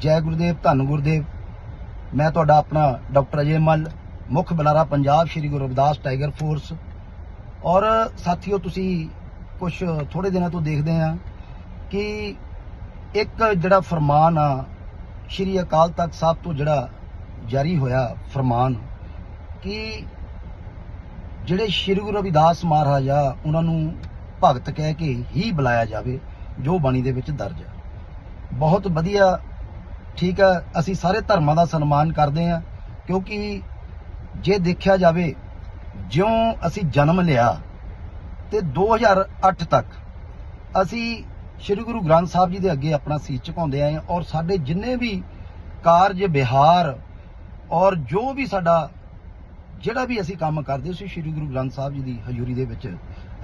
ਜੈ ਗੁਰਦੇਵ, ਧੰਨ ਗੁਰਦੇਵ। ਮੈਂ ਤੁਹਾਡਾ ਆਪਣਾ ਡਾਕਟਰ ਅਜੇ ਮੱਲ, ਮੁੱਖ ਬੁਲਾਰਾ ਪੰਜਾਬ ਸ਼੍ਰੀ ਗੁਰੂ ਰਵਿਦਾਸ ਟਾਈਗਰ ਫੋਰਸ। ਔਰ ਸਾਥੀਓ, ਤੁਸੀਂ ਕੁਝ ਥੋੜੇ ਦਿਨਾਂ ਤੋਂ ਦੇਖਦੇ ਆ ਕਿ ਇੱਕ ਜਿਹੜਾ ਫਰਮਾਨ ਆ, ਸ਼੍ਰੀ ਅਕਾਲ ਤਖਤ ਸਾਹਿਬ ਤੋਂ ਜਿਹੜਾ ਜਾਰੀ ਹੋਇਆ ਫਰਮਾਨ, ਕਿ ਜਿਹੜੇ ਸ਼੍ਰੀ ਗੁਰੂ ਰਵਿਦਾਸ ਮਹਾਰਾਜ ਆ, ਉਹਨਾਂ ਨੂੰ ਭਗਤ ਕਹਿ ਕੇ ਹੀ ਬੁਲਾਇਆ ਜਾਵੇ, ਜੋ ਬਾਣੀ ਦੇ ਵਿੱਚ ਦਰਜ ਆ। ਬਹੁਤ ਵਧੀਆ ਠੀਕ ਹੈ ਅਸੀਂ ਸਾਰੇ ਧਰਮਾਂ ਦਾ ਸਨਮਾਨ ਕਰਦੇ ਹਾਂ, ਕਿਉਂਕਿ ਜੇ ਦੇਖਿਆ ਜਾਵੇ, ਜਿਉਂ ਅਸੀਂ ਜਨਮ ਲਿਆ ਤੇ 2008 ਤੱਕ ਅਸੀਂ ਸ੍ਰੀ ਗੁਰੂ ਗ੍ਰੰਥ ਸਾਹਿਬ ਜੀ ਦੇ ਅੱਗੇ ਆਪਣਾ ਸੀਸ ਝੁਕਾਉਂਦੇ ਆਏ ਔਰ ਸਾਡੇ ਜਿੰਨੇ ਵੀ ਕਾਰਜ, ਵਿਹਾਰ ਔਰ ਜੋ ਵੀ ਸਾਡਾ ਜਿਹੜਾ ਵੀ ਅਸੀਂ ਕੰਮ ਕਰਦੇ ਸੀ, ਸ੍ਰੀ ਗੁਰੂ ਗ੍ਰੰਥ ਸਾਹਿਬ ਜੀ ਦੀ ਹਜ਼ੂਰੀ ਦੇ ਵਿੱਚ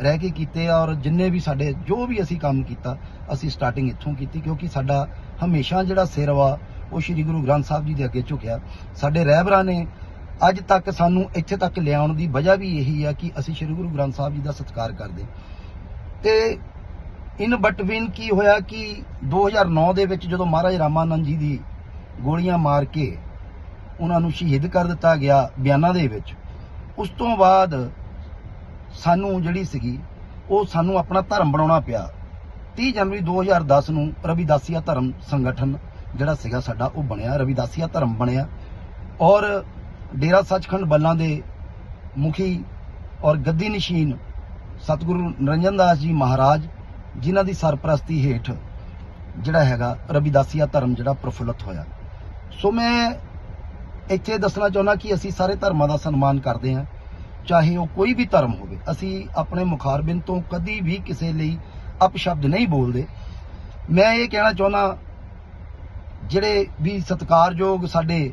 ਰਹਿ ਕੇ ਕੀਤੇ ਔਰ ਜਿੰਨੇ ਵੀ ਸਾਡੇ ਜੋ ਵੀ ਅਸੀਂ ਕੰਮ ਕੀਤਾ, ਅਸੀਂ ਸਟਾਰਟਿੰਗ ਇੱਥੋਂ ਕੀਤੀ, ਕਿਉਂਕਿ ਸਾਡਾ ਹਮੇਸ਼ਾ ਜਿਹੜਾ ਸਿਰ ਵਾ ਉਹ ਸ੍ਰੀ ਗੁਰੂ ਗ੍ਰੰਥ ਸਾਹਿਬ ਜੀ ਦੇ ਅੱਗੇ ਝੁਕਿਆ। ਸਾਡੇ ਰਹਿਬਰਾਂ ਨੇ ਅੱਜ ਤੱਕ ਸਾਨੂੰ ਇੱਥੇ ਤੱਕ ਲਿਆਉਣ ਦੀ ਵਜ੍ਹਾ ਵੀ ਇਹੀ ਹੈ ਕਿ ਅਸੀਂ ਸ੍ਰੀ ਗੁਰੂ ਗ੍ਰੰਥ ਸਾਹਿਬ ਜੀ ਦਾ ਸਤਿਕਾਰ ਕਰਦੇ। ਤੇ ਇਨ ਬਟਵੀਨ ਕੀ ਹੋਇਆ ਕਿ 2009 ਦੇ ਵਿੱਚ ਜਦੋਂ ਮਹਾਰਾਜ ਰਾਮਾਨੰਦ ਜੀ ਦੀ ਗੋਲੀਆਂ ਮਾਰ ਕੇ ਉਹਨਾਂ ਨੂੰ ਸ਼ਹੀਦ ਕਰ ਦਿੱਤਾ ਗਿਆ ਬਿਆਨਾਂ ਦੇ ਵਿੱਚ, ਉਸ ਤੋਂ ਬਾਅਦ ਸਾਨੂੰ ਜਿਹੜੀ ਸੀਗੀ, ਉਹ ਸਾਨੂੰ ਆਪਣਾ ਧਰਮ ਬਣਾਉਣਾ ਪਿਆ। 30 ਜਨਵਰੀ 2010 ਨੂੰ ਰਵਿਦਾਸੀਆ ਧਰਮ ਸੰਗਠਨ ਜਿਹੜਾ ਸੀਗਾ ਸਾਡਾ, ਉਹ ਬਣਿਆ ਰਵਿਦਾਸੀਆ ਧਰਮ ਬਣਿਆ। ਔਰ ਡੇਰਾ ਸੱਚਖੰਡ ਬੱਲਾਂ ਦੇ ਮੁਖੀ ਔਰ ਗੱਦੀ ਨਿਸ਼ੀਨ ਸਤਿਗੁਰੂ ਨਰਿੰਜਨ ਦਾਸ ਜੀ ਮਹਾਰਾਜ, ਜਿਨ੍ਹਾਂ ਦੀ ਸਰਪ੍ਰਸਤੀ ਹੇਠ ਜਿਹੜਾ ਹੈਗਾ ਰਵਿਦਾਸੀਆ ਧਰਮ ਜਿਹੜਾ ਪ੍ਰਫੁੱਲਤ ਹੋਇਆ। ਸੋ ਮੈਂ ਇੱਥੇ ਦੱਸਣਾ ਚਾਹੁੰਦਾ ਕਿ ਅਸੀਂ ਸਾਰੇ ਧਰਮਾਂ ਦਾ ਸਨਮਾਨ ਕਰਦੇ ਹਾਂ, ਚਾਹੇ ਉਹ ਕੋਈ ਵੀ ਧਰਮ ਹੋਵੇ। ਅਸੀਂ ਆਪਣੇ ਮੁਖਾਰਬਿੰਦ ਤੋਂ ਕਦੀ ਵੀ ਕਿਸੇ ਲਈ ਅਪਸ਼ਬਦ ਨਹੀਂ ਬੋਲਦੇ। ਮੈਂ ਇਹ ਕਹਿਣਾ ਚਾਹੁੰਦਾ ਜਿਹੜੇ ਵੀ ਸਤਿਕਾਰਯੋਗ ਸਾਡੇ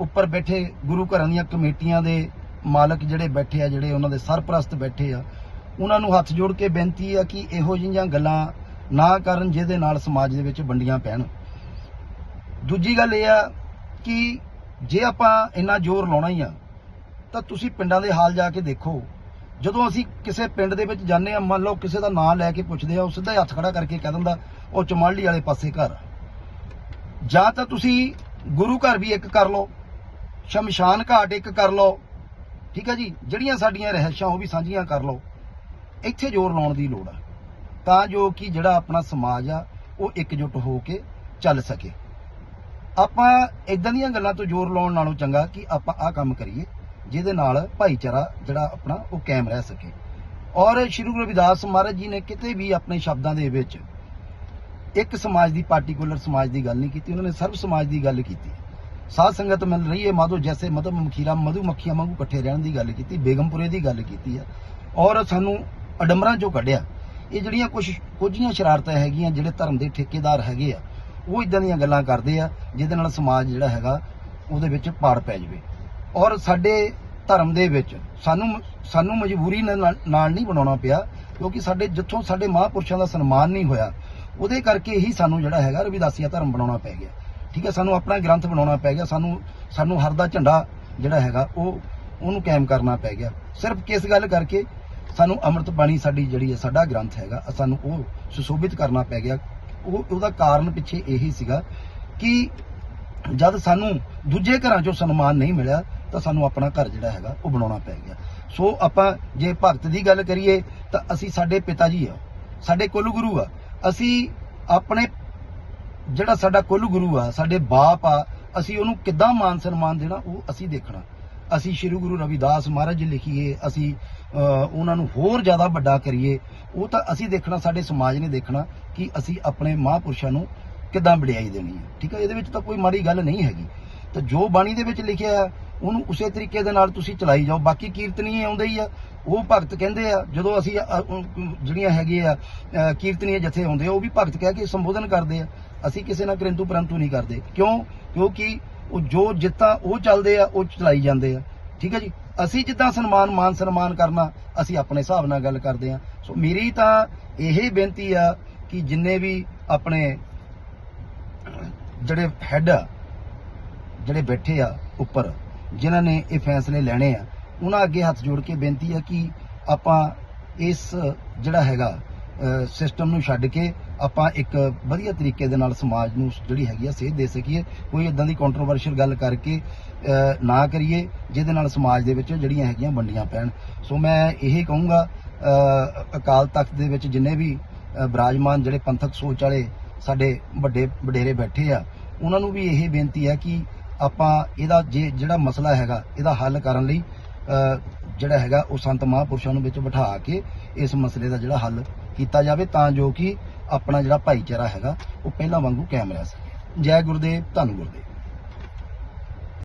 ਉੱਪਰ ਬੈਠੇ ਗੁਰੂ ਘਰਾਂ ਦੀਆਂ ਕਮੇਟੀਆਂ ਦੇ ਮਾਲਕ ਜਿਹੜੇ ਬੈਠੇ ਆ, ਜਿਹੜੇ ਉਹਨਾਂ ਦੇ ਸਰਪ੍ਰਸਤ ਬੈਠੇ ਆ, ਉਹਨਾਂ ਨੂੰ ਹੱਥ ਜੋੜ ਕੇ ਬੇਨਤੀ ਆ ਕਿ ਇਹੋ ਜਿਹੀਆਂ ਗੱਲਾਂ ਨਾ ਕਰਨ ਜਿਹਦੇ ਨਾਲ ਸਮਾਜ ਦੇ ਵਿੱਚ ਵੰਡੀਆਂ ਪੈਣ ਦੂਜੀ ਗੱਲ ਇਹ ਆ ਕਿ ਜੇ ਆਪਾਂ ਇੰਨਾ ਜ਼ੋਰ ਲਾਉਣਾ ਹੀ ਆ, ਤਾਂ ਤੁਸੀਂ ਪਿੰਡਾਂ ਦੇ ਹਾਲ ਜਾ ਕੇ ਦੇਖੋ ਜਦੋਂ ਅਸੀਂ ਕਿਸੇ ਪਿੰਡ ਦੇ ਵਿੱਚ ਜਾਂਦੇ ਆ, ਮੰਨ ਲਓ ਕਿਸੇ ਦਾ ਨਾਂ ਲੈ ਕੇ ਪੁੱਛਦੇ ਆ, ਉਹ ਸਿੱਧਾ ਹੀ ਹੱਥ ਖੜਾ ਕਰਕੇ ਕਹਿ ਦਿੰਦਾ, ਉਹ ਚਮਾਲੀ ਵਾਲੇ ਪਾਸੇ ਘਰ ਆ। ਜਾਂ ਤਾਂ ਤੁਸੀਂ ਗੁਰੂ ਘਰ ਵੀ ਇੱਕ ਕਰ ਲਓ, ਸ਼ਮਸ਼ਾਨ ਘਾਟ ਇੱਕ ਕਰ ਲਓ, ਠੀਕ ਹੈ ਜੀ? ਜਿਹੜੀਆਂ ਸਾਡੀਆਂ ਰਹਿਸ਼ਾਂ ਉਹ ਵੀ ਸਾਂਝੀਆਂ ਕਰ ਲਓ। ਇੱਥੇ ਜ਼ੋਰ ਲਾਉਣ ਦੀ ਲੋੜ ਆ। ਤਾਂ ਜੋ ਕਿ ਜਿਹੜਾ ਆਪਣਾ ਸਮਾਜ ਆ, ਉਹ ਇਕਜੁੱਟ ਹੋ ਕੇ ਚੱਲ ਸਕੇ। ਆਪਾਂ ਇਦਾਂ ਦੀਆਂ ਗੱਲਾਂ ਤੋਂ ਜ਼ੋਰ ਲਾਉਣ ਨਾਲੋਂ ਚੰਗਾ ਕਿ ਆਪਾਂ ਆਹ ਕੰਮ ਕਰੀਏ, ਜਿਹਦੇ ਨਾਲ ਭਾਈਚਾਰਾ ਜਿਹੜਾ ਆਪਣਾ ਉਹ ਕਾਇਮ ਰਹਿ ਸਕੇ। ਔਰ ਸ਼੍ਰੀ ਗੁਰੂ ਰਵਿਦਾਸ ਮਹਾਰਾਜ ਜੀ ਨੇ ਕਿਤੇ ਵੀ ਆਪਣੇ ਸ਼ਬਦਾਂ ਦੇ ਵਿੱਚ ਇੱਕ ਸਮਾਜ ਦੀ ਪਾਰਟਿਕੂਲਰ ਸਮਾਜ ਦੀ ਗੱਲ ਨਹੀਂ ਕੀਤੀ, ਉਹਨਾਂ ਨੇ ਸਰਬ ਸਮਾਜ ਦੀ ਗੱਲ ਕੀਤੀ। ਸਾਧ ਸੰਗਤ ਮਿਲ ਰਹੀ ਹੈ, ਮਾਧੋ ਜੈਸੇ ਮਧੂ ਮਖੀਰਾ, ਮਧੂ ਮੱਖੀਆਂ ਵਾਂਗੂ ਇਕੱਠੇ ਰਹਿਣ ਦੀ ਗੱਲ ਕੀਤੀ, ਬੇਗਮਪੁਰੇ ਦੀ ਗੱਲ ਕੀਤੀ ਆ ਔਰ ਸਾਨੂੰ ਅਡੰਬਰਾਂ ਚੋਂ ਕੱਢਿਆ। ਇਹ ਜਿਹੜੀਆਂ ਕੁਝ ਕੁਝੀਆਂ ਸ਼ਰਾਰਤਾਂ ਹੈਗੀਆਂ, ਜਿਹੜੇ ਧਰਮ ਦੇ ਠੇਕੇਦਾਰ ਹੈਗੇ ਆ, ਉਹ ਇਦਾਂ ਦੀਆਂ ਗੱਲਾਂ ਕਰਦੇ ਆ, ਜਿਹਦੇ ਨਾਲ ਸਮਾਜ ਜਿਹੜਾ ਹੈਗਾ, ਉਹਦੇ ਵਿੱਚ ਪਾੜ ਪੈ ਜਾਵੇ। ਔਰ ਸਾਡੇ ਧਰਮ ਦੇ ਵਿੱਚ ਸਾਨੂੰ ਸਾਨੂੰ ਮਜਬੂਰੀ ਨਾਲ ਨਾਲ ਨਹੀਂ ਬਣਾਉਣਾ ਪਿਆ, ਕਿਉਂਕਿ ਸਾਡੇ, ਜਿੱਥੋਂ ਸਾਡੇ ਮਹਾਂਪੁਰਸ਼ਾਂ ਦਾ ਸਨਮਾਨ ਨਹੀਂ ਹੋਇਆ ਉਹਦੇ ਕਰਕੇ ਹੀ ਸਾਨੂੰ ਜਿਹੜਾ ਹੈਗਾ ਰਵਿਦਾਸੀਆ ਧਰਮ ਬਣਾਉਣਾ ਪੈ ਗਿਆ। ਠੀਕ ਹੈ, ਸਾਨੂੰ ਆਪਣਾ ਗ੍ਰੰਥ ਬਣਾਉਣਾ ਪੈ ਗਿਆ, ਸਾਨੂੰ ਸਾਨੂੰ ਹਰ ਦਾ ਝੰਡਾ ਜਿਹੜਾ ਹੈਗਾ ਉਹ, ਉਹਨੂੰ ਕਾਇਮ ਕਰਨਾ ਪੈ ਗਿਆ। ਸਿਰਫ ਕਿਸ ਗੱਲ ਕਰਕੇ? ਸਾਨੂੰ ਅੰਮ੍ਰਿਤ ਬਾਣੀ ਸਾਡੀ ਜਿਹੜੀ ਹੈ, ਸਾਡਾ ਗ੍ਰੰਥ ਹੈਗਾ ਸਾਨੂੰ ਉਹ ਸੁਸ਼ੋਭਿਤ ਕਰਨਾ ਪੈ ਗਿਆ। ਉਹ, ਉਹਦਾ ਕਾਰਨ ਪਿੱਛੇ ਇਹੀ ਸੀਗਾ ਕਿ ਜਦ ਸਾਨੂੰ ਦੂਜੇ ਘਰਾਂ 'ਚੋਂ ਸਨਮਾਨ ਨਹੀਂ ਮਿਲਿਆ, ਤਾਂ ਸਾਨੂੰ ਆਪਣਾ ਘਰ ਜਿਹੜਾ ਹੈਗਾ ਉਹ ਬਣਾਉਣਾ ਪੈ ਗਿਆ। ਸੋ ਆਪਾਂ ਜੇ ਭਗਤ ਦੀ ਗੱਲ ਕਰੀਏ, ਤਾਂ ਅਸੀਂ ਸਾਡੇ ਪਿਤਾ ਜੀ ਆ, ਸਾਡੇ ਕੁੱਲ ਗੁਰੂ ਆ। ਅਸੀਂ ਆਪਣੇ ਜਿਹੜਾ ਸਾਡਾ ਕੁੱਲ ਗੁਰੂ ਆ, ਸਾਡੇ ਬਾਪ ਆ, ਅਸੀਂ ਉਹਨੂੰ ਕਿੱਦਾਂ ਮਾਨ ਸਨਮਾਨ ਦੇਣਾ, ਉਹ ਅਸੀਂ ਦੇਖਣਾ। ਅਸੀਂ ਸ੍ਰੀ ਗੁਰੂ ਰਵਿਦਾਸ ਮਹਾਰਾਜ ਜੀ ਲਿਖੀਏ, ਅਸੀਂ ਉਹਨਾਂ ਨੂੰ ਹੋਰ ਜ਼ਿਆਦਾ ਵੱਡਾ ਕਰੀਏ, ਉਹ ਤਾਂ ਅਸੀਂ ਦੇਖਣਾ, ਸਾਡੇ ਸਮਾਜ ਨੇ ਦੇਖਣਾ ਕਿ ਅਸੀਂ ਆਪਣੇ ਮਹਾਂਪੁਰਸ਼ਾਂ ਨੂੰ ਕਿੱਦਾਂ ਵਡਿਆਈ ਦੇਣੀ ਹੈ। ਠੀਕ ਹੈ, ਇਹਦੇ ਵਿੱਚ ਤਾਂ ਕੋਈ ਮਾੜੀ ਗੱਲ ਨਹੀਂ ਹੈਗੀ। ਤਾਂ ਜੋ ਬਾਣੀ ਦੇ ਵਿੱਚ ਲਿਖਿਆ ਹੈ, ਉਹਨੂੰ ਉਸੇ ਤਰੀਕੇ ਦੇ ਨਾਲ ਤੁਸੀਂ ਚਲਾਈ ਜਾਓ। ਬਾਕੀ ਕੀਰਤਨੀ ਆਉਂਦੇ ਹੀ ਆ। ਉਹ ਭਗਤ ਕਹਿੰਦੇ ਆ, ਜਦੋਂ ਅਸੀਂ ਜਿਹੜੀਆਂ ਹੈਗੇ ਆ ਕੀਰਤਨੀਏ ਜਥੇ ਆਉਂਦੇ ਆ, ਉਹ ਵੀ ਭਗਤ ਕਹਿ ਕੇ ਸੰਬੋਧਨ ਕਰਦੇ ਆ। ਅਸੀਂ ਕਿਸੇ ਨਾਲ ਕਿਰੰਤੂ ਪਰੰਤੂ ਨਹੀਂ ਕਰਦੇ। ਕਿਉਂ? ਕਿਉਂਕਿ ਉਹ ਜੋ ਜਿੱਤਾਂ ਉਹ ਚੱਲਦੇ ਆ, ਉਹ ਚਲਾਈ ਜਾਂਦੇ ਆ। ਠੀਕ ਹੈ ਜੀ? ਅਸੀਂ ਜਿੱਦਾਂ ਸਨਮਾਨ, ਮਾਨ ਸਨਮਾਨ ਕਰਨਾ, ਅਸੀਂ ਆਪਣੇ ਹਿਸਾਬ ਨਾਲ ਗੱਲ ਕਰਦੇ ਆ। ਸੋ ਮੇਰੀ ਤਾਂ ਇਹ ਬੇਨਤੀ ਆ ਕਿ ਜਿੰਨੇ ਵੀ ਆਪਣੇ ਜਿਹੜੇ ਹੈੱਡ ਆ ਜਿਹੜੇ ਬੈਠੇ ਆ ਉੱਪਰ ਜਿਨ੍ਹਾਂ ਨੇ ਇਹ ਫੈਸਲੇ ਲੈਣੇ ਆ ਉਹਨਾਂ ਅੱਗੇ ਹੱਥ ਜੋੜ ਕੇ ਬੇਨਤੀ ਆ ਕਿ ਆਪਾਂ ਇਸ ਜਿਹੜਾ ਹੈਗਾ ਸਿਸਟਮ ਨੂੰ ਛੱਡ ਕੇ ਆਪਾਂ ਇੱਕ ਵਧੀਆ ਤਰੀਕੇ ਦੇ ਨਾਲ ਸਮਾਜ ਨੂੰ ਜਿਹੜੀ ਹੈਗੀ ਆ ਸੇਧ ਦੇ ਸਕੀਏ। ਕੋਈ ਇਦਾਂ ਦੀ ਕੰਟਰੋਵਰਸ਼ੀਅਲ ਗੱਲ ਕਰਕੇ ਨਾ ਕਰੀਏ ਜਿਹਦੇ ਨਾਲ ਸਮਾਜ ਦੇ ਵਿੱਚ ਜਿਹੜੀਆਂ ਹੈਗੀਆਂ ਵੰਡੀਆਂ ਪੈਣ। ਸੋ ਮੈਂ ਇਹ ਕਹੂੰਗਾ ਅਕਾਲ ਤਖਤ ਦੇ ਵਿੱਚ ਜਿੰਨੇ ਵੀ ਅਹ, ਜਿਹੜੇ ਪੰਥਕ ਸੋਚ ਵਾਲੇ ਸਾਡੇ ਵੱਡੇ ਵਡੇਰੇ ਬੈਠੇ ਆ ਉਹਨਾਂ ਨੂੰ ਵੀ ਇਹ ਬੇਨਤੀ ਹੈ ਕਿ ਆਪਾਂ ਇਹਦਾ ਜੇ ਜਿਹੜਾ ਮਸਲਾ ਹੈਗਾ, ਇਹਦਾ ਹੱਲ ਕਰਨ ਲਈ ਜਿਹੜਾ ਹੈਗਾ, ਉਹ ਸੰਤ ਮਹਾਂਪੁਰਸ਼ਾਂ ਨੂੰ ਵਿੱਚ ਬਿਠਾ ਕੇ ਇਸ ਮਸਲੇ ਦਾ ਜਿਹੜਾ ਹੱਲ ਕੀਤਾ ਜਾਵੇ ਤਾਂ ਜੋ ਕਿ ਆਪਣਾ ਜਿਹੜਾ ਭਾਈਚਾਰਾ ਹੈਗਾ, ਉਹ ਪਹਿਲਾਂ ਵਾਂਗੂ ਕਾਇਮ ਰਹਿ ਸਕੇ। ਜੈ ਗੁਰਦੇਵ, ਧੰਨ ਗੁਰਦੇਵ।